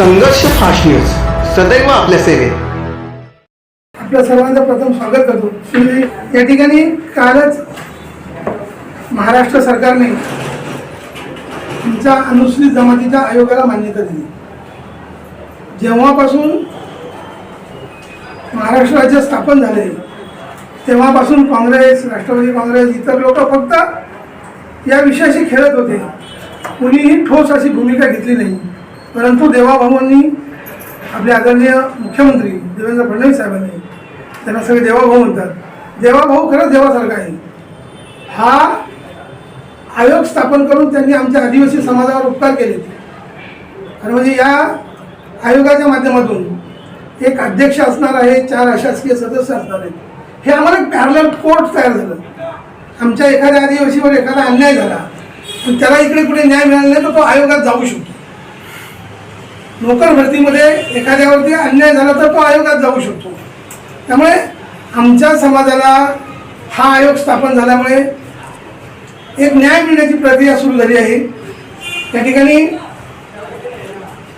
संघर्ष fast news सदैव आपल्या सेवेत. आपल्या सर्वांचं प्रथम स्वागत करतो. श्री या ठिकाणी कालच महाराष्ट्र सरकारने तुमच्या अनुसूचित जमातीच्या आयोगाला मान्यता दिली. जेव्हापासून महाराष्ट्र राज्य स्थापन झाले तेव्हापासून काँग्रेस राष्ट्रवादी काँग्रेस इतर लोक फक्त या विषयाशी खेळत होते. कुणीही ठोस अशी भूमिका घेतली नाही. परंतु देवाभावांनी आपले आदरणीय मुख्यमंत्री देवेंद्र फडणवीस साहेबांनी त्यांना सगळे देवाभाऊ म्हणतात. देवाभाऊ खरंच देवासारखा आहे. हा आयोग स्थापन करून त्यांनी आमच्या आदिवासी समाजावर उपकार केले आणि म्हणजे या आयोगाच्या माध्यमातून एक अध्यक्ष असणार आहे चार अशासकीय सदस्य असणार आहेत. हे आम्हाला एक पॅरलल कोर्ट तयार झालं. आमच्या एखाद्या आदिवासीवर एखादा अन्याय झाला पण त्याला इकडे कुठे न्याय मिळाला नाही तर तो आयोगात जाऊ शकतो. नोकर भरतीमध्ये एखाद्यावरती अन्याय झाला तर तो आयोगात जाऊ शकतो. त्यामुळे आमच्या समाजाला हा आयोग स्थापन झाल्यामुळे एक न्याय मिळण्याची प्रक्रिया सुरू झाली आहे. त्या ठिकाणी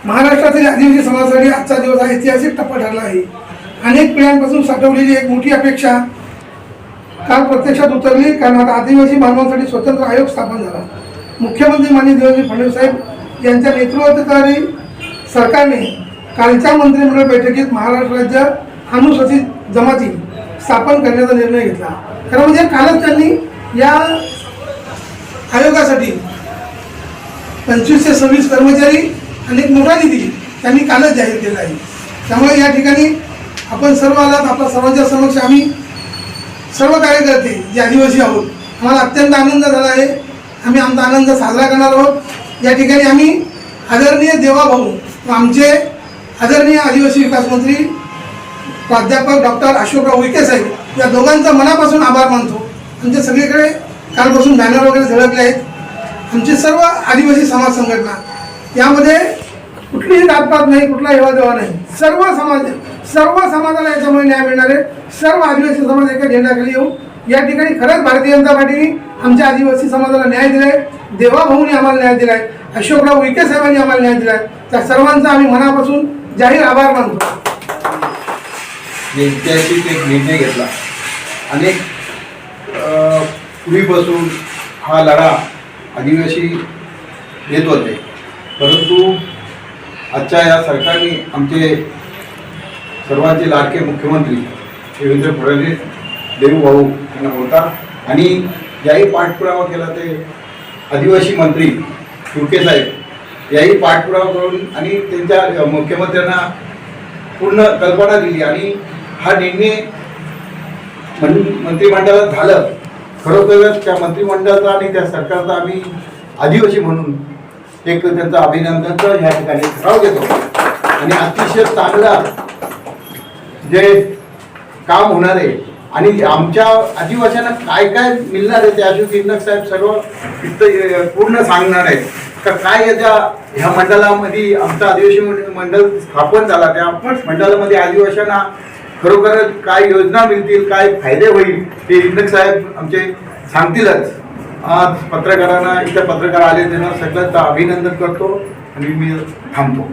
महाराष्ट्रातील आदिवासी समाजासाठी आजचा दिवस हा ऐतिहासिक टप्पा ठरला आहे. अनेक पिढ्यांपासून साठवलेली एक मोठी अपेक्षा काल प्रत्यक्षात उतरली कारण आता आदिवासी बांधवांसाठी स्वतंत्र आयोग स्थापन झाला. मुख्यमंत्री माननीय देवेंद्र फडणवीस साहेब यांच्या नेतृत्वाखाली सरकारने कालच्या मंत्रिमंडळ बैठकीत महाराष्ट्र राज्य अनुसूचित जमाती स्थापन करण्याचा निर्णय घेतला. खरं म्हणजे कालच त्यांनी या आयोगासाठी पंचवीसशे सव्वीस कर्मचारी आणि एक मोठा निधी त्यांनी कालच जाहीर केला आहे. त्यामुळे या ठिकाणी आपण सर्व आलात आपल्या सर्वांच्या समक्ष आम्ही सर्व कार्यकर्ते जे आदिवासी आहोत आम्हाला अत्यंत आनंद झाला आहे. आम्ही आमचा आनंद साजरा करणार आहोत. या ठिकाणी आम्ही आदरणीय देवाभाऊ आमचे आदरणीय आदिवासी विकास मंत्री प्राध्यापक डॉक्टर अशोकराव उईके साहेब या दोघांचा मनापासून आभार मानतो. आमचे सगळीकडे कालपासून बॅनर वगैरे झळकले आहेत. आमची सर्व आदिवासी समाज संघटना यामध्ये कुठलीही जातपात नाही कुठला हेवादेवा नाही. सर्व समाज सर्व समाजाला याच्यामुळे न्याय मिळणार आहे. सर्व आदिवासी समाज एका झेंड्याखाली येऊ. या ठिकाणी खरंच भारतीय जनता पार्टीने आमच्या आदिवासी समाजाला न्याय दिलाय. देवाभाऊनी आम्हाला न्याय दिलाय. अशोकराव उईके साहेबांनी आम्हाला न्याय दिलाय. त्या सर्वांचा आम्ही मनापासून जाहीर आभार मानतो. ऐतिहासिक एक निर्णय घेतला. अनेक पूर्वीपासून हा लढा आदिवासी देत होते. परंतु आजच्या या सरकारने आमचे सर्वांचे लाडके मुख्यमंत्री देवेंद्र फडणवीस देवूभाऊ यांना होता आणि ज्याही पाठपुरावा केला ते आदिवासी मंत्री युके साहेब याही पाठपुरावा करून आणि त्यांच्या मुख्यमंत्र्यांना पूर्ण कल्पना दिली आणि हा निर्णय मंत्रिमंडळात झालं. खरोखरच त्या मंत्रिमंडळाचा आणि त्या सरकारचा आम्ही आदिवासी म्हणून एक त्यांचं अभिनंदनचं ह्या ठिकाणी ठराव घेतो. आणि अतिशय चांगला जे काम होणार आहे आणि आमच्या आदिवासींना काय काय मिळणार आहे ते अशोक इंदक साहेब सर्व इथं पूर्ण सांगणार आहेत. तर काय याच्या ह्या मंडळामध्ये आमचा आदिवासी मंडळ स्थापन झाला त्या मंडळामध्ये आदिवासींना खरोखरच काय योजना मिळतील काय फायदे होईल ते इंदक साहेब आमचे सांगतीलच. आज पत्रकारांना इथं पत्रकार आले त्यांना सगळ्यांचं अभिनंदन करतो आणि मी थांबतो.